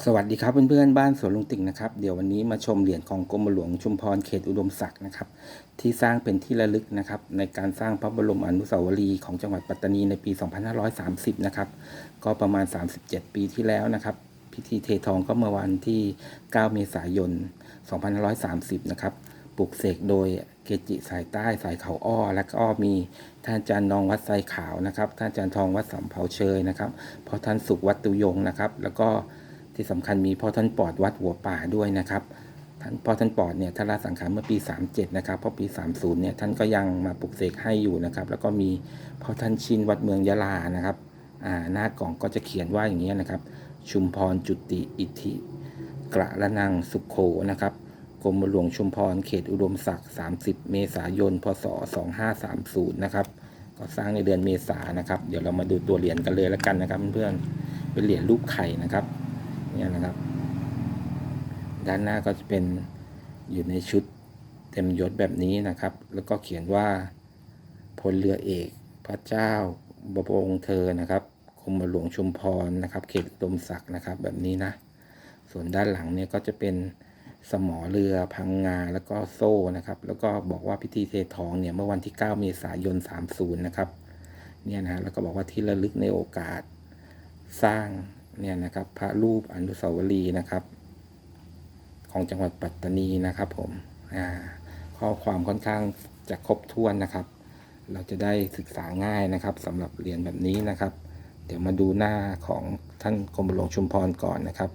สวัสดีครับเพื่อนๆบ้านสวนลุงติ่งนะครับเดี๋ยววันนี้มาชมเหรียญของกรมหลวงชุมพรเขตอุดมศักดิ์นะครับ ที่สร้างเป็นที่ระลึกนะครับ ในการสร้างพระบรมอนุสาวรีย์ของจังหวัดปัตตานีในปี 2530 นะครับ ก็ประมาณ 37 ปีที่แล้วนะครับ พิธีเททองก็เมื่อวันที่ 9 เมษายน 2530 นะครับปลุกเสกโดยเกจิสายใต้สายเขาอ้อ และก็มีท่านอาจารย์นองวัดไซขาวนะครับท่านอาจารย์ทองวัดสำเภาเชยนะครับพอท่านสุขวัดตุยงนะครับ แล้วก็ ที่สำคัญมีพ่อท่านปอดวัดหัวป่าด้วยนะครับท่านพ่อท่านปอดเนี่ยท่านละสังขารเมื่อปี 37 นะครับเพราะปี 30 เนี่ยท่านก็ยังมาปลุกเสกให้อยู่นะครับ แล้วก็มีพ่อท่านชินวัดเมืองยะลานะครับอ่าหน้ากล่องก็จะเขียนว่าอย่างนี้นะครับ ชุมพรจุติอิทิกระละนังสุขโขนะครับกรมหลวงชุมพรเขตอุดมศักดิ์ 30 เมษายน พศ 2530 นะครับ ก็สร้างในเดือนเมษายนนะครับ เดี๋ยวเรามาดูตัวเหรียญกันเลยแล้วกันนะครับเพื่อนๆเป็นเหรียญรูปไข่นะครับ เนี่ยนะครับ ด้านหน้าก็จะเป็นอยู่ในชุดเต็มยศแบบนี้นะครับ แล้วก็เขียนว่าพลเรือเอก พระเจ้าบพองค์เธอนะครับกรมหลวงชุมพรนะครับเขตดมศักดิ์นะครับแบบนี้นะ ส่วนด้านหลังเนี่ยก็จะเป็นสมอเรือพังงาแล้วก็โซ่นะครับ แล้วก็บอกว่าพิธีเททองเนี่ยเมื่อวันที่ 9 เมษายน 30 นะครับ เนี่ยนะแล้วก็บอกว่าที่ระลึกในโอกาสสร้าง เนี่ยนะครับ พระรูปอนุสาวรีย์นะครับ ของจังหวัดปัตตานีนะครับ ผมข้อความค่อนข้างจะครบถ้วนนะครับ เราจะได้ศึกษาง่ายนะครับสำหรับเรียญแบบนี้นะครับ เดี๋ยวมาดูหน้าของท่านกรมหลวงชุมพรก่อนนะครับ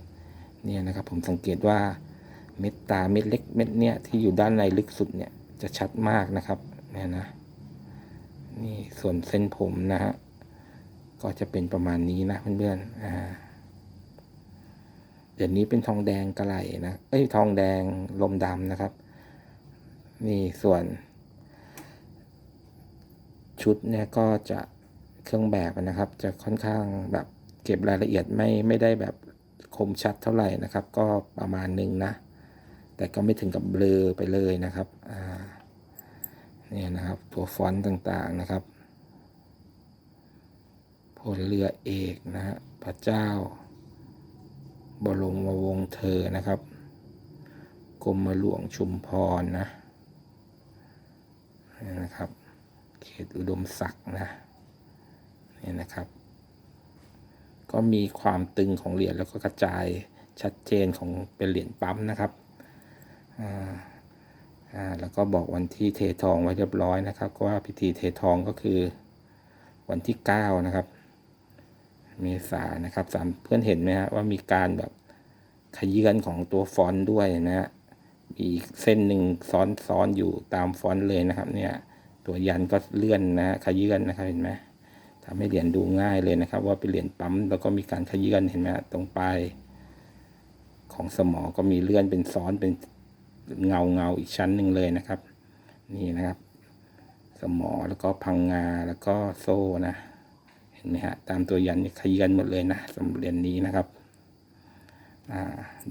เนี่ยนะครับผมสังเกตว่าเม็ดตาเม็ดเล็กเม็ดเนี่ยที่อยู่ด้านในลึกสุดเนี่ยจะชัดมากนะครับเนี่ยนะ นี่ส่วนเส้นผมนะฮะก็จะเป็นประมาณนี้นะเพื่อนๆอ่า เดี๋ยวนี้เป็นทองแดงกระไหลนะ เอ้ยทองแดงลมดำนะครับ นี่ส่วน ชุดเนี่ยก็จะเครื่องแบบนะครับ จะค่อนข้างแบบเก็บรายละเอียดไม่ไม่ได้แบบคมชัดเท่าไหร่นะครับ ก็ประมาณหนึ่งนะ แต่ก็ไม่ถึงกับเบลอไปเลยนะครับอ่าเนี่ยนะครับตัวฟอนต์ต่างๆนะครับพลเรือเอกนะฮะพระเจ้า บรมวงศ์เธอนะครับ กรมหลวงชุมพรนะนี่นะครับ เขตอุดมศักดิ์นะนี่นะครับ ก็มีความตึงของเหรียญแล้วก็กระจายชัดเจนของเป็นเหรียญปั๊มนะครับอ่าอ่าแล้วก็บอกวันที่เททองไว้เรียบร้อยนะครับก็ว่าพิธีเททองก็คือวันที่เก้านะครับ เมษานะครับสามเพื่อนเห็นไหมฮะว่ามีการแบบขยื่นของตัวฟอนต์ด้วยนะฮะมีอีกเส้นหนึ่งซ้อนซ้อนอยู่ตามฟอนต์เลยนะครับ เนี่ย ตัวยันก็เลื่อนนะขยื่นนะครับเห็นไหมทำให้เหรียญดูง่ายเลยนะครับ ว่าเป็นเหรียญปั๊มแล้วก็มีการขยื่นเห็นไหมตรงปลายของสมอก็มีเลื่อนเป็นซ้อนเป็นเงาเงาอีกชั้นหนึ่งเลยนะครับ นี่นะครับ สมอแล้วก็พังงาแล้วก็โซ่นะ เห็นไหมฮะตามตัวยันขยันหมดเลยนะสำหรับเหรียญนี้นะครับ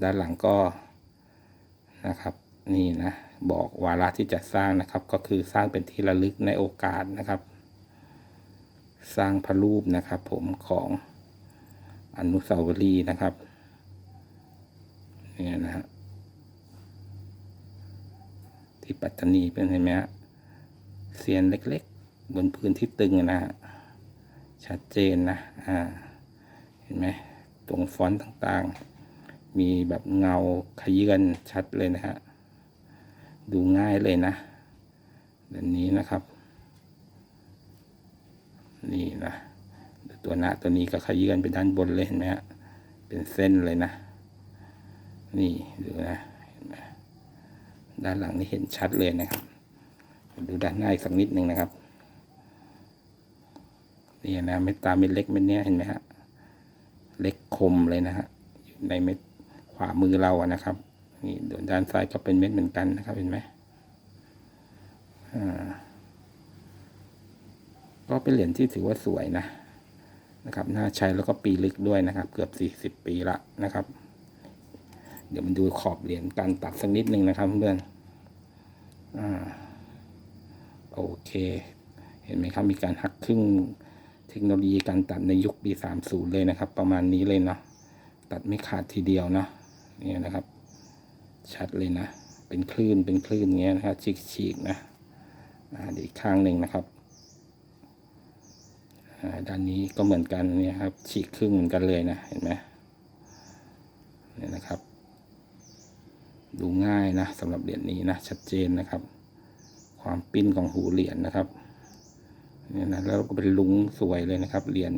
ด้านหลังก็นะครับนี่นะบอกวาระที่จะสร้างนะครับ ก็คือสร้างเป็นที่ระลึกในโอกาสนะครับ สร้างพระรูปนะครับ ผมของอนุสาวรีย์นะครับเนี่ยนะฮะที่ปัตตานีเป็นเห็นไหมฮะเสียนเล็กๆ บนพื้นที่ตึงนะฮะ ชัดเจนนะอ่าเห็นไหมตรงฟอนต์ต่างๆ มีแบบเงาขยื่นชัดเลยนะฮะดูง่ายเลยนะแบบนี้นะครับ นี่นะตัวหน้าตัวนี้ก็ขยื่นไปด้านบนเลยเห็นไหมฮะเป็นเส้นเลยนะ นี่ดูนะเห็นไหมด้านหลังนี่เห็นชัดเลยนะครับ ดูด้านหน้าอีกสักนิดหนึ่งนะครับ นี่นะเม็ดตาเม็ดเล็กเม็ดเนี้ยเห็นไหมฮะเล็กคมเลยนะฮะอยู่ในเม็ดขวามือเราอะนะครับนี่ดนด้านซ้ายก็เป็นเม็ดเหมือนกันนะครับเห็นไหมอ่าก็เป็นเหรียญที่ถือว่าสวยนะนะครับน่าใช้แล้วก็ปีลึกด้วยนะครับ เกือบสี่สิบปีละนะครับ เดี๋ยวมันดูขอบเหรียญการตัดสักนิดนึงนะครับเพื่อนอ่าโอเค เห็นไหมครับมีการหักครึ่ง เทคโนโลยีการตัดในยุคปี 30 เลยนะครับ ประมาณนี้เลยเนาะตัดไม่ขาดทีเดียวนะเนี่ยนะครับ ชัดเลยนะ เป็นคลื่นเป็นคลื่นอย่างเงี้ยนะครับฉีกๆนะเดี๋ยวอีกข้างหนึ่งนะครับด้านนี้ก็เหมือนกันเนี่ยครับ ฉีกครึ่งเหมือนกันเลยนะเห็นไหมเนี่ยนะครับ ดูง่ายนะสำหรับเหรียญนี้นะชัดเจนนะครับ ความปิ้นของหูเหรียญนะครับ เนี่ยนะแล้วก็เป็นลุงสวยเลยนะครับ เหรียญ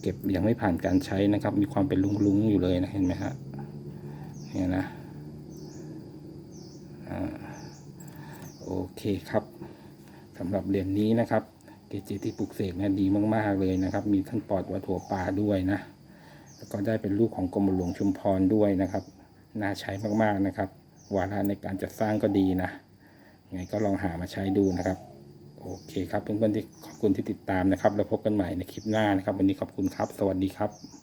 เก็บยังไม่ผ่านการใช้นะครับ มีความเป็นลุงๆอยู่เลยนะเห็นไหมฮะเนี่ยนะอ่าโอเคครับสำหรับเหรียญนี้นะครับ เกจิที่ปลุกเสกเนะดีมาก ๆเลยนะครับ มีทั้งปอดวัตถุปลาด้วยนะแล้วก็ได้เป็นลูกของกรมหลวงชุมพรด้วยนะครับน่าใช้มากๆนะครับ วาระในการจัดสร้างก็ดีนะยังไงก็ลองหามาใช้ดูนะครับ โอเคครับเพื่อนๆที่ขอบคุณที่ติดตามนะครับ แล้วพบกันใหม่ในคลิปหน้านะครับ วันนี้ขอบคุณครับ สวัสดีครับ